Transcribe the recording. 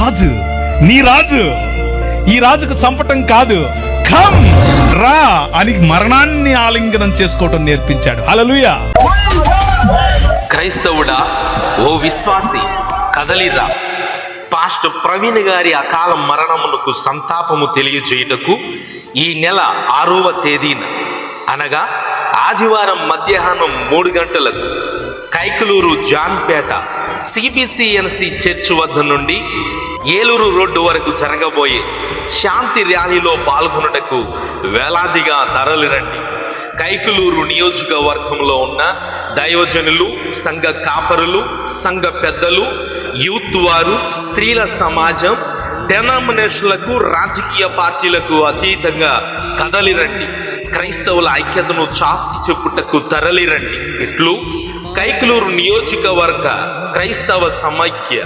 రాజు నీ రాజు. ఈ రాజుకు చంపటం కాదు. కమ్ రా అని మరణాన్ని ఆలింగనం చేసుకోవటం నేర్పించాడు. హల్లెలూయా. క్రైస్తవుడా ఓ విశ్వాసి కదలిరా. పాస్టర్ ప్రవీణ్ గారి అకాల మరణమునకు సంతాపము తెలియజేయుటకు ఈ నెల ఆరవ తేదీన అనగా ఆదివారం మధ్యాహ్నం మూడు గంటలకు కైకలూరు జాన్పేట సిబిసిఎన్సి చర్చ్ వద్ద నుండి ఏలూరు రోడ్డు వరకు జరగబోయే శాంతి ర్యాలీలో పాల్గొనుటకు వేలాదిగా తరలిరండి. కైకులూరు నియోజకవర్గంలో ఉన్న దైవజనులు సంఘ కాపరులు సంఘ పెద్దలు యూత్ వారు స్త్రీల సమాజం డెనామినేషన్లకు రాజకీయ పార్టీలకు అతీతంగా కదలిరండి. క్రైస్తవుల ఐక్యతను చాటి చెప్పుటకు తరలిరండి. ఇట్లు కైకులూరు నియోజకవర్గ క్రైస్తవ సమైక్య